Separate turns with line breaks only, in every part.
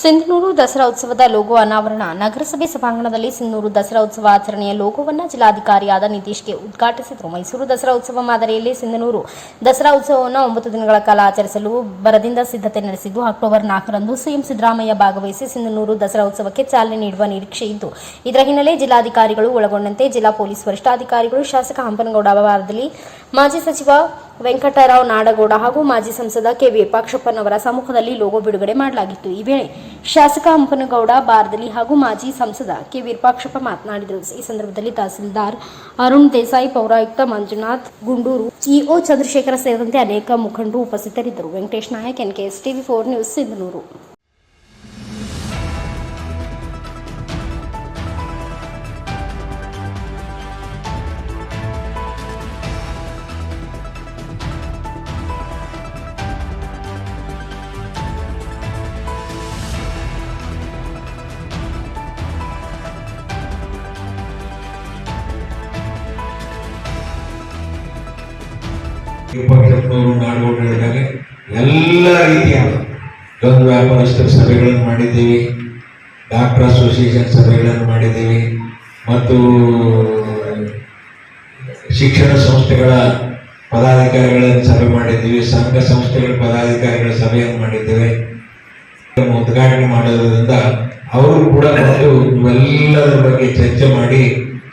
ಸಿಂಧನೂರು ದಸರಾ ಉತ್ಸವದ ಲೋಗೋ ಅನಾವರಣ. ನಗರಸಭೆ ಸಭಾಂಗಣದಲ್ಲಿ ಸಿಂಧನೂರು ದಸರಾ ಉತ್ಸವ ಆಚರಣೆಯ ಲೋಗೋವನ್ನು ಜಿಲ್ಲಾಧಿಕಾರಿಯಾದ ನಿತೀಶ್ಗೆ ಉದ್ಘಾಟಿಸಿದರು. ಮೈಸೂರು ದಸರಾ ಉತ್ಸವ ಮಾದರಿಯಲ್ಲಿ ಸಿಂಧನೂರು ದಸರಾ ಉತ್ಸವವನ್ನು ಒಂಬತ್ತು ದಿನಗಳ ಕಾಲ ಆಚರಿಸಲು ಬರದಿಂದ ಸಿದ್ಧತೆ ನಡೆಸಿದ್ದು, ಅಕ್ಟೋಬರ್ ನಾಲ್ಕರಂದು ಸಿಎಂ ಸಿದ್ದರಾಮಯ್ಯ ಭಾಗವಹಿಸಿ ಸಿಂಧನೂರು ದಸರಾ ಉತ್ಸವಕ್ಕೆ ಚಾಲನೆ ನೀಡುವ ನಿರೀಕ್ಷೆ ಇದ್ದು ಇದರ ಹಿನ್ನೆಲೆ ಜಿಲ್ಲಾಧಿಕಾರಿಗಳು ಒಳಗೊಂಡಂತೆ ಜಿಲ್ಲಾ ಪೊಲೀಸ್ ವರಿಷ್ಠಾಧಿಕಾರಿಗಳು, ಶಾಸಕ ಹಂಪನಗೌಡ ಅವರಲ್ಲಿ ಮಾಜಿ ಸಚಿವ ವೆಂಕಟರಾವ್ ನಾಡಗೌಡ ಹಾಗೂ ಮಾಜಿ ಸಂಸದ ಕೆ ವಿಪಾಕ್ಷಪ್ಪನವರ ಸಮ್ಮುಖದಲ್ಲಿ ಲೋಗೋ ಬಿಡುಗಡೆ ಮಾಡಲಾಗಿತ್ತು. ಈ ವೇಳೆ ಶಾಸಕ ಹಂಪನಗೌಡ ಬಾರ್ದಲಿ ಹಾಗೂ ಮಾಜಿ ಸಂಸದ ಕೆ ವಿರೂಪಾಕ್ಷಪ್ಪ ಮಾತನಾಡಿದರು. ಈ ಸಂದರ್ಭದಲ್ಲಿ ತಹಸೀಲ್ದಾರ್ ಅರುಣ್ ದೇಸಾಯಿ, ಪೌರಾಯುಕ್ತ ಮಂಜುನಾಥ್ ಗುಂಡೂರು ಇಒ ಚಂದ್ರಶೇಖರ ಸೇರಿದಂತೆ ಅನೇಕ ಮುಖಂಡರು ಉಪಸ್ಥಿತರಿದ್ದರು. Venkatesh Nayak NKS TV four news, Sindhanur.
ನಾಡುಗಳು ಹೇಳಿದಾಗೆ ಎಲ್ಲ ರೀತಿಯ ಒಂದು ವ್ಯಾಪಾರಸ್ಥರ ಸಭೆಗಳನ್ನು ಮಾಡಿದ್ದೀವಿ. ಡಾಕ್ಟರ್ ಅಸೋಸಿಯೇಷನ್ ಸಭೆಗಳನ್ನು ಮಾಡಿದ್ದೀವಿ. ಮತ್ತು ಶಿಕ್ಷಣ ಸಂಸ್ಥೆಗಳ ಪದಾಧಿಕಾರಿಗಳನ್ನು ಸಭೆ ಮಾಡಿದ್ದೀವಿ. ಸಂಘ ಸಂಸ್ಥೆಗಳ ಪದಾಧಿಕಾರಿಗಳ ಸಭೆಯನ್ನು ಮಾಡಿದ್ದೇವೆ. ಉದ್ಘಾಟನೆ ಮಾಡೋದ್ರಿಂದ ಅವರು ಕೂಡ ಬಂದು ಇವೆಲ್ಲದರ ಬಗ್ಗೆ ಚರ್ಚೆ ಮಾಡಿ,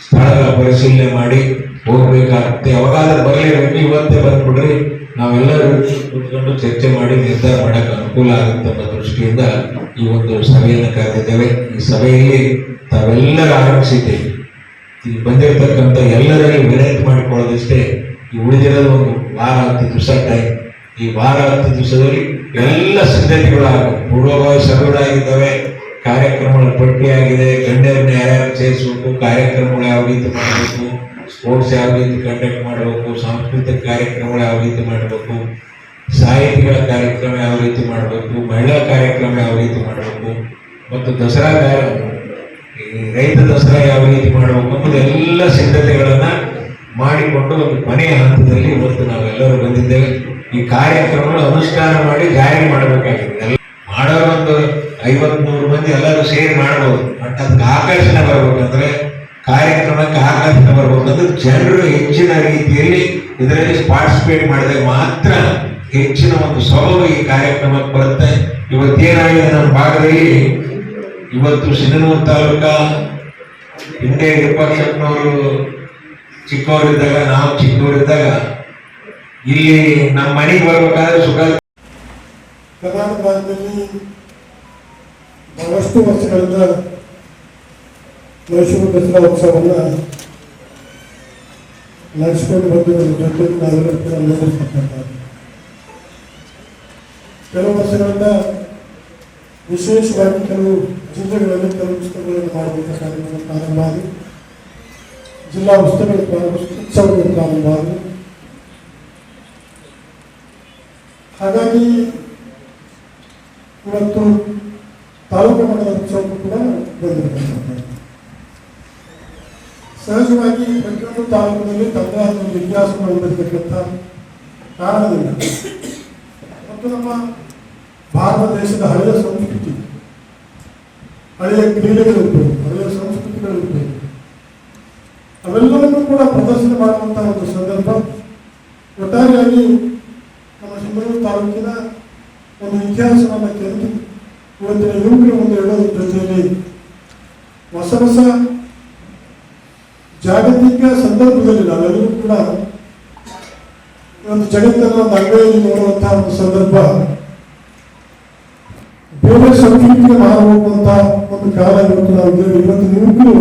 ಸ್ಥಳಗಳ ಪರಿಶೀಲನೆ ಮಾಡಿ ಹೋಗ್ಬೇಕಾಗುತ್ತೆ. ಯಾವಾಗಾದ್ರೂ ಬರಲೇಬೇಕು ಇವತ್ತೇ ಬಂದ್ಬಿಡ್ರಿ. ನಾವೆಲ್ಲರೂ ಕುತ್ಕೊಂಡು ಚರ್ಚೆ ಮಾಡಿ ನಿರ್ಧಾರ ಮಾಡಕ್ಕೆ ಅನುಕೂಲ ಆಗುತ್ತೆ ಅನ್ನೋ ದೃಷ್ಟಿಯಿಂದ ಈ ಒಂದು ಸಭೆಯನ್ನು ಕರೆದಿದ್ದೇವೆ. ಈ ಸಭೆಯಲ್ಲಿ ತಾವೆಲ್ಲರೂ ಆರಂಭಿಸಿದ್ದೇವೆ ಇಲ್ಲಿ ಬಂದಿರತಕ್ಕಂಥ ಎಲ್ಲರಲ್ಲಿ ವಿನಂತಿ ಮಾಡಿಕೊಳ್ಳೋದಿಷ್ಟೇ, ಈ ಉಳಿದಿರೋದು ಒಂದು ವಾರ ಹತ್ತು ದಿವಸ ಟೈಮ್ ಈ ವಾರ ಹತ್ತು ದಿವಸದಲ್ಲಿ ಎಲ್ಲ ಸಿದ್ಧತೆಗಳು ಆಗಬೇಕು ಪೂರ್ವಭಾವಿ ಸಭೆಗಳಾಗಿದ್ದಾವೆ ಕಾರ್ಯಕ್ರಮಗಳ ಪಟ್ಟಿ ಆಗಿದೆ, ಗಣ್ಯರನ್ನ ಯಾರ್ಯಾರು ಸೇರಿಸಬೇಕು, ಕಾರ್ಯಕ್ರಮಗಳು ಯಾವ ರೀತಿ ಮಾಡಬೇಕು ಸ್ಪೋರ್ಟ್ಸ್ ಯಾವ ರೀತಿ ಕಂಡಕ್ಟ್ ಮಾಡಬೇಕು, ಸಾಂಸ್ಕೃತಿಕ ಕಾರ್ಯಕ್ರಮಗಳು ಯಾವ ರೀತಿ ಮಾಡಬೇಕು ಸಾಹಿತಿಗಳ ಕಾರ್ಯಕ್ರಮ ಯಾವ ರೀತಿ ಮಾಡಬೇಕು, ಮಹಿಳಾ ಕಾರ್ಯಕ್ರಮ ಯಾವ ರೀತಿ ಮಾಡಬೇಕು, ಮತ್ತು ದಸರಾ ರೈತ ದಸರಾ ಯಾವ ರೀತಿ ಮಾಡಬೇಕು ಎಲ್ಲ ಸಿದ್ಧತೆಗಳನ್ನ ಮಾಡಿಕೊಂಡು ಒಂದು ಕೊನೆಯ ಹಂತದಲ್ಲಿ ಇವತ್ತು ನಾವೆಲ್ಲರೂ ಬಂದಿದ್ದೇವೆ. ಈ ಕಾರ್ಯಕ್ರಮಗಳು ಅನುಷ್ಠಾನ ಮಾಡಿ ಜಾರಿ ಮಾಡಬೇಕಾಗಿದೆ. ಮಾಡೋರು ಒಂದು ಐವತ್ಮೂರು ಮಂದಿ ಎಲ್ಲರೂ ಸೇರಿ ಮಾಡ್ಬೋದು. ಬಟ್ ಅದಕ್ಕೆ ಆಕರ್ಷಣೆ ಬರ್ಬೇಕಂದ್ರೆ ಕಾರ್ಯಕ್ರಮಕ್ಕೆ ಆಕರ್ಷಣೆ ಬರಬೇಕಂದ್ರೆ ಜನರು ಹೆಚ್ಚಿನ ರೀತಿಯಲ್ಲಿ ಇದರಲ್ಲಿ ಪಾರ್ಟಿಸಿಪೇಟ್ ಮಾಡಿದಾಗ ಮಾತ್ರ ಹೆಚ್ಚಿನ ಒಂದು ಸೊಬಗು ಈ ಕಾರ್ಯಕ್ರಮಕ್ಕೆ ಬರುತ್ತೆ. ಇವತ್ತೇನಾಗಿದೆ ನಮ್ಮ ಭಾಗದಲ್ಲಿ? ಇವತ್ತು ಸಿಂಧನೂರು ತಾಲೂಕ ಹಿಂದೆ ವಿಪಕ್ಷಕ್ನವರು ಚಿಕ್ಕವರಿದ್ದಾಗ, ನಾವು ಚಿಕ್ಕವರಿದ್ದಾಗ ಇಲ್ಲಿ ನಮ್ಮ ಮನೆಗೆ ಬರಬೇಕಾದ್ರೆ ಸುಖ
ಕರ್ನಾಟಕ ಭಾಗದಲ್ಲಿ ಬಹಳಷ್ಟು ವರ್ಷಗಳಿಂದ ಮೈಸೂರು ದಸರಾ ಉತ್ಸವವನ್ನು ನಡೆಸಿಕೊಂಡು ಬಂದಿರೋದ್ರ ಜೊತೆ ನಾವೆಲ್ಲರೂ ಕೂಡ ನಿರ್ವಹಿಸ್ತಕ್ಕಂಥದ್ದು ಕೆಲವು ವರ್ಷಗಳಿಂದ ವಿಶೇಷವಾಗಿ ಕೆಲವು ಜಿಲ್ಲೆಗಳಲ್ಲಿ ಕೆಲವು ಉತ್ಸವಗಳನ್ನು ಮಾಡಬೇಕು ಕಾರ್ಯಕ್ರಮ ಪ್ರಾರಂಭ ಆಗಿ, ಜಿಲ್ಲಾ ಉತ್ಸವಗಳು ಉತ್ಸವಗಳು ಪ್ರಾರಂಭ ಆಗಿ. ಹಾಗಾಗಿ ಇವತ್ತು ತಾಲೂಕು ಮಟ್ಟದ ಉತ್ಸವಕ್ಕೂ ಕೂಡ ಬಂದಿರತಕ್ಕಂಥದ್ದು. ಸಹಜವಾಗಿ ಪ್ರತಿಯೊಂದು ತಾಲೂಕಿನಲ್ಲಿ ತನ್ನದೇ ಆದ ಇತಿಹಾಸವನ್ನು ಹೊಂದಿರತಕ್ಕಂಥ ಕಾರಣದಿಂದ ಮತ್ತು ನಮ್ಮ ಭಾರತ ದೇಶದ ಹಳೆಯ ಸಂಸ್ಕೃತಿ, ಹಳೆಯ ಕ್ರೀಡೆಗಳಿರ್ಬೋದು ಹಳೆಯ ಸಂಸ್ಕೃತಿಗಳಿರ್ಬೋದು ಅವೆಲ್ಲವನ್ನೂ ಕೂಡ ಪ್ರದರ್ಶನ ಮಾಡುವಂತಹ ಒಂದು ಸಂದರ್ಭ. ಒಟ್ಟಾರೆಯಾಗಿ ನಮ್ಮ ಸಿಂಧನೂರು ತಾಲೂಕಿನ ಒಂದು ಇತಿಹಾಸವನ್ನು ಕೆರೆದು ಇವತ್ತಿನ ಯುವಕರು ಒಂದು ಹೇಳೋದ್ರ ಜೊತೆಯಲ್ಲಿ ಹೊಸ ಹೊಸ ಜಾಗತಿಕ ಸಂದರ್ಭದಲ್ಲಿ ನಾವೆಲ್ಲರೂ ಕೂಡ ಒಂದು ಜಗತ್ತನ್ನ ಒಂದು ಅಂಗೈಯಲ್ಲಿ ನೋಡುವಂತಹ ಒಂದು ಸಂದರ್ಭ. ಬೇರೆ ಸಂಸ್ಕೃತಿಗೆ ಅಂತ ಒಂದು ಕಾಲ ಇವತ್ತು ನಾವು ಇದ್ದೇವೆ ಇವತ್ತು ಯುವಕರು